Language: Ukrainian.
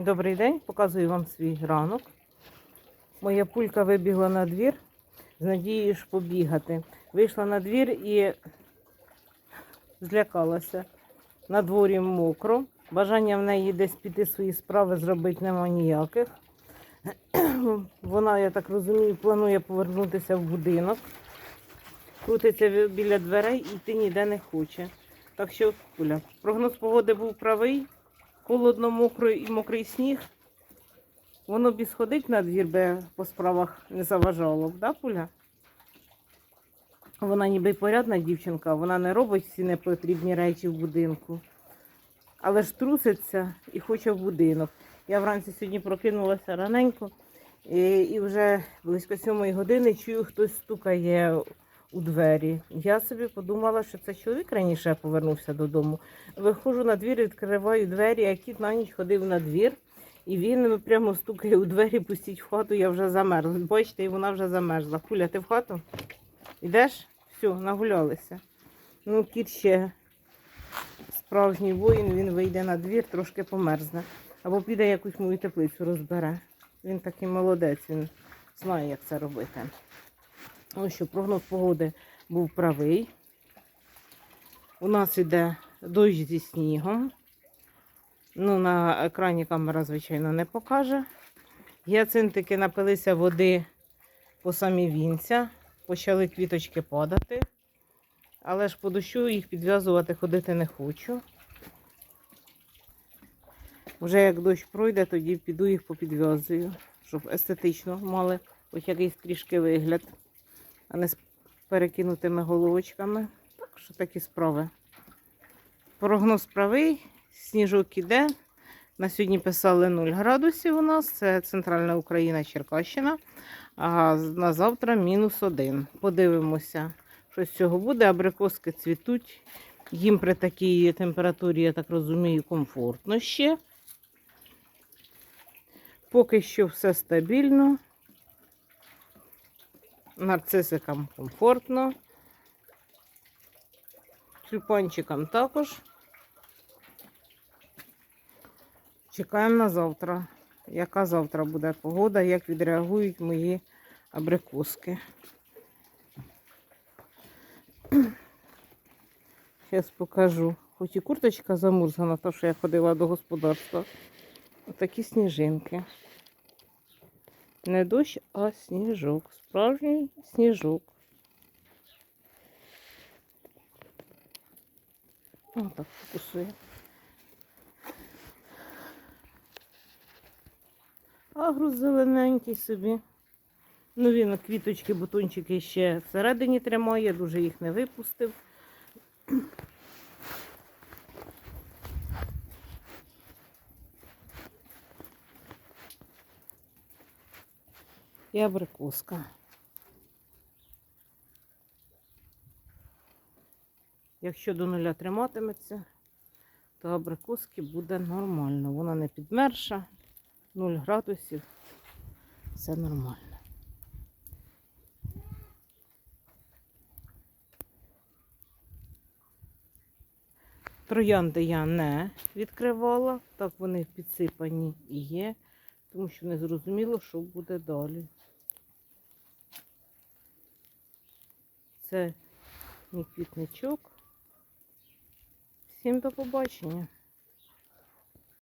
Добрий день, показую вам свій ранок. Моя пулька вибігла на двір з надією ж побігати. Вийшла на двір і злякалася. На дворі мокро. Бажання в неї десь піти свої справи зробити нема ніяких. Вона, я так розумію, планує повернутися в будинок. Крутиться біля дверей і йти ніде не хоче. Так що, Пуля, прогноз погоди був правий холодно, мокро і мокрий сніг. Воно б і сходить на двір, би по справах не заважало да, Пуля? Вона ніби порядна дівчинка, вона не робить всі непотрібні речі в будинку. Але ж труситься і хоче в будинок. Я вранці сьогодні прокинулася раненько і вже близько сьомої години чую, хтось стукає у двері. Я собі подумала, що це чоловік раніше повернувся додому. Виходжу на двір, відкриваю двері, а кіт на ніч ходив на двір. І він прямо стукає у двері, пустіть в хату, я вже замерзла. Бачите, і вона вже замерзла. Куля, ти в хату? Йдеш? Все, нагулялися. Ну, кіт ще справжній воїн, він вийде на двір, трошки померзне. Або піде якусь мою теплицю розбере. Він такий молодець, він знає, як це робити. Ось що прогноз погоди був правий. У нас іде дощ зі снігом. Ну, на екрані камера, звичайно, не покаже. Гіацинтики напилися води по самі вінця, почали квіточки падати. Але ж по дощу їх підв'язувати ходити не хочу. Вже як дощ пройде, тоді піду їх попідв'язую, щоб естетично мали хоч якийсь трішки вигляд, а не з перекинутими головочками. Так що такі справи. Прогноз правий, сніжок іде. На сьогодні писали 0 градусів у нас, це центральна Україна, Черкащина. А на завтра мінус 1. Подивимося, що з цього буде. Абрикоски цвітуть. Їм при такій температурі, я так розумію, комфортно ще. Поки що все стабільно. Нарцисикам комфортно. Тюльпанчикам також. Чекаємо на завтра. Яка завтра буде погода, як відреагують мої абрикоски. Зараз покажу. Хоч і курточка замурзана, то що я ходила до господарства. Отакі сніжинки. Не дощ, а сніжок. Справжній сніжок. О, так фокусує. Агрус зелененький собі. Ну, він квіточки, бутончики ще всередині тримає, дуже їх не випустив. І абрикоска. Якщо до нуля триматиметься, то абрикоски буде нормально. Вона не підмерша, 0 градусів. Все нормально. Троянди я не відкривала, так вони підсипані і є, що не зрозуміло, що буде далі. Це мій квітничок. Всім до побачення.